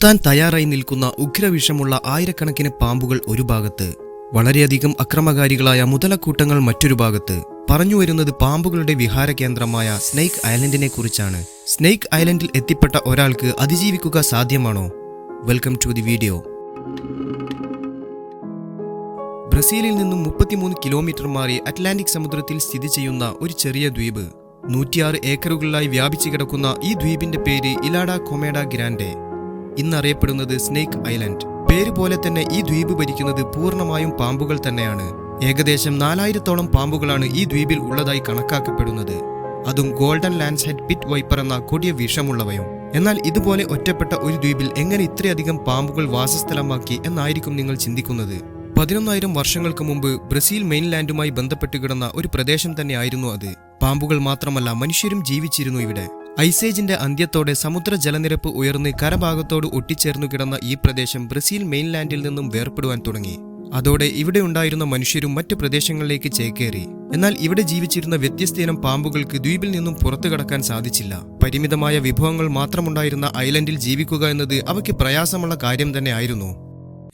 കൊത്താൻ തയ്യാറായി നിൽക്കുന്ന ഉഗ്രവിഷമുള്ള ആയിരക്കണക്കിന് പാമ്പുകൾ ഒരു ഭാഗത്ത്. വളരെയധികം അക്രമകാരികളായ മുതലക്കൂട്ടങ്ങൾ മറ്റൊരു ഭാഗത്ത്. പറഞ്ഞു വരുന്നത് പാമ്പുകളുടെ വിഹാര കേന്ദ്രമായ സ്നേക്ക് ഐലൻഡിനെ കുറിച്ചാണ്. സ്നേക്ക് ഐലൻഡിൽ എത്തിപ്പെട്ട ഒരാൾക്ക് അതിജീവിക്കുക സാധ്യമാണോ? Welcome to the video. ബ്രസീലിൽ നിന്നും മുപ്പത്തിമൂന്ന് കിലോമീറ്റർ മാറി അറ്റ്ലാന്റിക് സമുദ്രത്തിൽ സ്ഥിതി ചെയ്യുന്ന ഒരു ചെറിയ ദ്വീപ്. നൂറ്റിയാറ് ഏക്കറുകളിലായി വ്യാപിച്ചു കിടക്കുന്ന ഈ ദ്വീപിന്റെ പേര് ഇലാഡ കൊമേഡ ഗ്രാൻഡെ. ഇന്നറിയപ്പെടുന്നത് സ്നേക്ക് ഐലൻഡ്. പേര് പോലെ തന്നെ ഈ ദ്വീപ് ഭരിക്കുന്നത് പൂർണമായും പാമ്പുകൾ തന്നെയാണ്. ഏകദേശം നാലായിരത്തോളം പാമ്പുകളാണ് ഈ ദ്വീപിൽ ഉള്ളതായി കണക്കാക്കപ്പെടുന്നത്. അതും golden lancehead pit viper എന്ന കൊടിയ വിഷമുള്ളവയും. എന്നാൽ ഇതുപോലെ ഒറ്റപ്പെട്ട ഒരു ദ്വീപിൽ എങ്ങനെ ഇത്രയധികം പാമ്പുകൾ വാസസ്ഥലമാക്കി എന്നായിരിക്കും നിങ്ങൾ ചിന്തിക്കുന്നത്. പതിനൊന്നായിരം വർഷങ്ങൾക്ക് മുമ്പ് ബ്രസീൽ മെയിൻലാൻഡുമായി ബന്ധപ്പെട്ട് കിടന്ന ഒരു പ്രദേശം തന്നെയായിരുന്നു അത്. പാമ്പുകൾ മാത്രമല്ല മനുഷ്യരും ജീവിച്ചിരുന്നു ഇവിടെ. ഐസേജിന്റെ അന്ത്യത്തോടെ സമുദ്ര ജലനിരപ്പ് ഉയർന്ന് കരഭാഗത്തോട് ഒട്ടിച്ചേർന്നു കിടന്ന ഈ പ്രദേശം ബ്രസീൽ മെയിൻലാൻഡിൽ നിന്നും വേർപെടുവാൻ തുടങ്ങി. അതോടെ ഇവിടെ ഉണ്ടായിരുന്ന മനുഷ്യരും മറ്റു പ്രദേശങ്ങളിലേക്ക് ചേക്കേറി. എന്നാൽ ഇവിടെ ജീവിച്ചിരുന്ന വ്യത്യസ്തയിനം പാമ്പുകൾക്ക് ദ്വീപിൽ നിന്നും പുറത്തു കടക്കാൻ സാധിച്ചില്ല. പരിമിതമായ വിഭവങ്ങൾ മാത്രമുണ്ടായിരുന്ന ഐലൻഡിൽ ജീവിക്കുക എന്നത് അവയ്ക്ക് പ്രയാസമുള്ള കാര്യം തന്നെയായിരുന്നു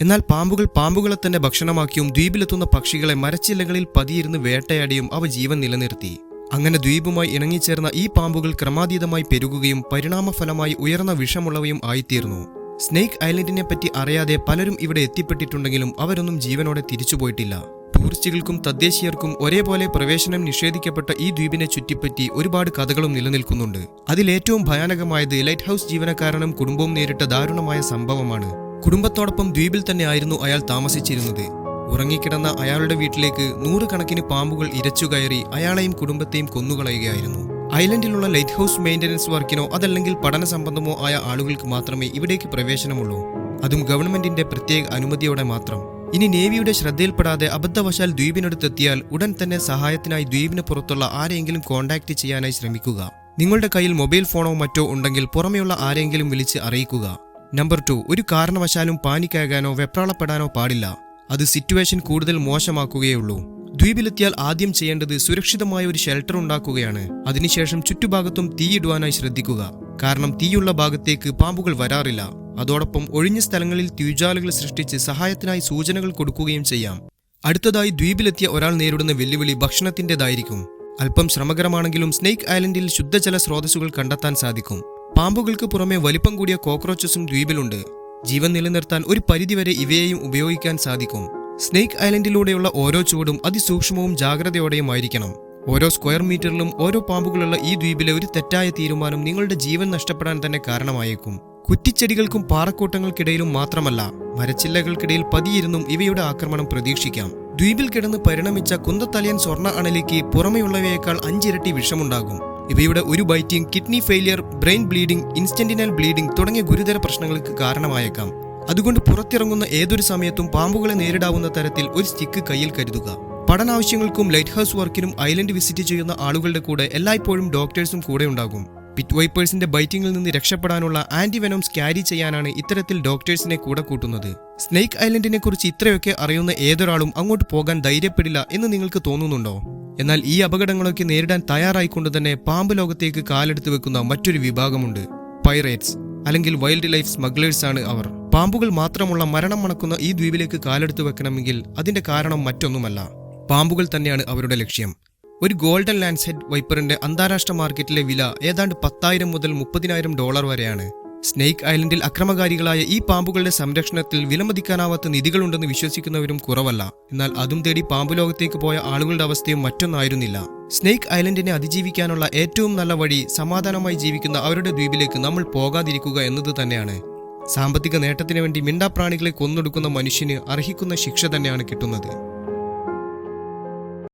എന്നാൽ പാമ്പുകൾ പാമ്പുകളെ തന്നെ ഭക്ഷണമാക്കിയും ദ്വീപിലെത്തുന്ന പക്ഷികളെ മരച്ചില്ലകളിൽ പതിയിരുന്ന് വേട്ടയാടിയും അവ ജീവൻ നിലനിർത്തി. അങ്ങനെ ദ്വീപുമായി ഇണങ്ങിച്ചേർന്ന ഈ പാമ്പുകൾ ക്രമാതീതമായി പെരുകുകയും പരിണാമഫലമായി ഉയർന്ന വിഷമുള്ളവയും ആയിത്തീർന്നു. സ്നേക്ക് ഐലൻഡിനെ പറ്റി അറിയാതെ പലരും ഇവിടെ എത്തിപ്പെട്ടിട്ടുണ്ടെങ്കിലും അവരൊന്നും ജീവനോടെ തിരിച്ചുപോയിട്ടില്ല. ടൂറിസ്റ്റുകൾക്കും തദ്ദേശീയർക്കും ഒരേപോലെ പ്രവേശനം നിഷേധിക്കപ്പെട്ട ഈ ദ്വീപിനെ ചുറ്റിപ്പറ്റി ഒരുപാട് കഥകളും നിലനിൽക്കുന്നുണ്ട്. അതിലേറ്റവും ഭയാനകമായത് ലൈറ്റ് ഹൗസ് ജീവനക്കാരനും കുടുംബവും നേരിട്ട ദാരുണമായ സംഭവമാണ്. കുടുംബത്തോടൊപ്പം ദ്വീപിൽ തന്നെയായിരുന്നു അയാൾ താമസിച്ചിരുന്നത്. ഉറങ്ങിക്കിടന്ന അയാളുടെ വീട്ടിലേക്ക് നൂറുകണക്കിന് പാമ്പുകൾ ഇരച്ചുകയറി അയാളെയും കുടുംബത്തെയും കൊന്നുകളയുകയായിരുന്നു. ഐലൻഡിലുള്ള ലൈറ്റ് ഹൗസ് മെയിന്റനൻസ് വർക്കിനോ അതല്ലെങ്കിൽ പഠന സംബന്ധമോ ആയ ആളുകൾക്ക് മാത്രമേ ഇവിടേക്ക് പ്രവേശനമുള്ളൂ. അതും ഗവൺമെന്റിന്റെ പ്രത്യേക അനുമതിയോടെ മാത്രം. ഇനി നേവിയുടെ ശ്രദ്ധയിൽപ്പെടാതെ അബദ്ധവശാൽ ദ്വീപിനടുത്തെത്തിയാൽ ഉടൻ തന്നെ സഹായത്തിനായി ദ്വീപിന് പുറത്തുള്ള ആരെയെങ്കിലും കോൺടാക്ട് ചെയ്യാനായി ശ്രമിക്കുക. നിങ്ങളുടെ കയ്യിൽ മൊബൈൽ ഫോണോ മറ്റോ ഉണ്ടെങ്കിൽ പുറമെയുള്ള ആരെങ്കിലും വിളിച്ച് അറിയിക്കുക. നമ്പർ ടു ഒരു കാരണവശാലും പാനിക്കാകാനോ വെപ്രാളപ്പെടാനോ പാടില്ല. അത് സിറ്റുവേഷൻ കൂടുതൽ മോശമാക്കുകയുള്ളൂ ദ്വീപിലെത്തിയാൽ ആദ്യം ചെയ്യേണ്ടത് സുരക്ഷിതമായ ഒരു ഷെൽട്ടർ ഉണ്ടാക്കുകയാണ്. അതിനുശേഷം ചുറ്റുഭാഗത്തും തീയിടുവാനായി ശ്രദ്ധിക്കുക. കാരണം തീയുള്ള ഭാഗത്തേക്ക് പാമ്പുകൾ വരാറില്ല. അതോടൊപ്പം ഒഴിഞ്ഞ സ്ഥലങ്ങളിൽ തീജ്വാലകൾ സൃഷ്ടിച്ച് സഹായത്തിനായി സൂചനകൾ കൊടുക്കുകയും ചെയ്യാം. അടുത്തതായി ദ്വീപിലെത്തിയ ഒരാൾ നേരിടുന്ന വെല്ലുവിളി ഭക്ഷണത്തിന്റെതായിരിക്കും. അല്പം ശ്രമകരമാണെങ്കിലും സ്നേക്ക് ഐലൻഡിൽ ശുദ്ധജല സ്രോതസ്സുകൾ കണ്ടെത്താൻ സാധിക്കും. പാമ്പുകൾക്ക് പുറമെ വലിപ്പം കൂടിയ കോക്രോച്ചസും ദ്വീപിലുണ്ട്. ജീവൻ നിലനിർത്താൻ ഒരു പരിധിവരെ ഇവയെയും ഉപയോഗിക്കാൻ സാധിക്കും. സ്നേക്ക് ഐലൻഡിലൂടെയുള്ള ഓരോ ചുവടും അതിസൂക്ഷ്മവും ജാഗ്രതയോടെയും ആയിരിക്കണം. ഓരോ സ്ക്വയർ മീറ്ററിലും ഓരോ പാമ്പുകളുള്ള ഈ ദ്വീപിലെ ഒരു തെറ്റായ തീരുമാനം നിങ്ങളുടെ ജീവൻ നഷ്ടപ്പെടാൻ തന്നെ കാരണമായേക്കും. കുറ്റിച്ചെടികൾക്കും പാറക്കൂട്ടങ്ങൾക്കിടയിലും മാത്രമല്ല മരച്ചില്ലകൾക്കിടയിൽ പതിയിരുന്നും ഇവയുടെ ആക്രമണം പ്രതീക്ഷിക്കാം. ദ്വീപിൽ കിടന്ന് പരിണമിച്ച കുന്തത്തലയൻ സ്വർണ അണലിക്ക് പുറമെയുള്ളവയേക്കാൾ അഞ്ചിരട്ടി വിഷമുണ്ടാകും. ഇവയുടെ ഒരു biting kidney failure brain bleeding intestinal bleeding തുടങ്ങിയ ഗുരുതര പ്രശ്നങ്ങൾക്ക് കാരണമായേക്കാം. അതുകൊണ്ട് പുറത്തിറങ്ങുന്ന ഏതൊരു സമയത്തും പാമ്പുകളെ നേരിടാവുന്ന തരത്തിൽ ഒരു സ്റ്റിക്ക് കയ്യിൽ കരുതുക. പഠനാവശ്യങ്ങൾക്കും ലൈറ്റ് ഹൗസ് വർക്കിനും ഐലൻഡ് വിസിറ്റ് ചെയ്യുന്ന ആളുകളുടെ കൂടെ എല്ലായ്പ്പോഴും ഡോക്ടേഴ്സും കൂടെ ഉണ്ടാകും. പിറ്റ് വൈപ്പേഴ്സിന്റെ ബൈറ്റിംഗിൽ നിന്ന് രക്ഷപ്പെടാനുള്ള ആന്റിവെനോംസ് ക്യാരി ചെയ്യാനാണ് ഇത്തരത്തിൽ ഡോക്ടേഴ്സിനെ കൂടെ കൂട്ടുന്നത്. സ്നേക്ക് ഐലൻഡിനെ കുറിച്ച് ഇത്രയൊക്കെ അറിയുന്ന ഏതൊരാളും അങ്ങോട്ട് പോകാൻ ധൈര്യപ്പെടില്ല എന്ന് നിങ്ങൾക്ക് തോന്നുന്നുണ്ടോ? എന്നാൽ ഈ അപകടങ്ങളൊക്കെ നേരിടാൻ തയ്യാറായിക്കൊണ്ട് തന്നെ പാമ്പ് ലോകത്തേക്ക് കാലെടുത്ത് വെക്കുന്ന മറ്റൊരു വിഭാഗമുണ്ട്. പൈറേറ്റ്സ് അല്ലെങ്കിൽ വൈൽഡ് ലൈഫ് സ്മഗ്ലേഴ്സ് ആണ് അവർ. പാമ്പുകൾ മാത്രമുള്ള മരണം മണക്കുന്ന ഈ ദ്വീപിലേക്ക് കാലെടുത്ത് വെക്കണമെങ്കിൽ അതിന്റെ കാരണം മറ്റൊന്നുമല്ല. പാമ്പുകൾ തന്നെയാണ് അവരുടെ ലക്ഷ്യം. ഒരു ഗോൾഡൻ ലാൻഡ്സെറ്റ് വൈപ്പറിന്റെ അന്താരാഷ്ട്ര മാർക്കറ്റിലെ വില ഏതാണ്ട് പത്തായിരം മുതൽ മുപ്പതിനായിരം ഡോളർ വരെയാണ്. സ്നേക്ക് ഐലൻഡിൽ അക്രമകാരികളായ ഈ പാമ്പുകളുടെ സംരക്ഷണത്തിൽ വിലമതിക്കാനാവാത്ത നിധികളുണ്ടെന്ന് വിശ്വസിക്കുന്നവരും കുറവല്ല. എന്നാൽ അതും തേടി പാമ്പു ലോകത്തേക്ക് പോയ ആളുകളുടെ അവസ്ഥയും മറ്റൊന്നായിരുന്നില്ല. സ്നേക്ക് ഐലൻഡിനെ അതിജീവിക്കാനുള്ള ഏറ്റവും നല്ല വഴി സമാധാനമായി ജീവിക്കുന്ന അവരുടെ ദ്വീപിലേക്ക് നമ്മൾ പോകാതിരിക്കുക എന്നത് തന്നെയാണ്. സാമ്പത്തിക നേട്ടത്തിനു വേണ്ടി മിണ്ടാപ്രാണികളെ കൊന്നൊടുക്കുന്ന മനുഷ്യന് അർഹിക്കുന്ന ശിക്ഷ തന്നെയാണ് കിട്ടുന്നത്.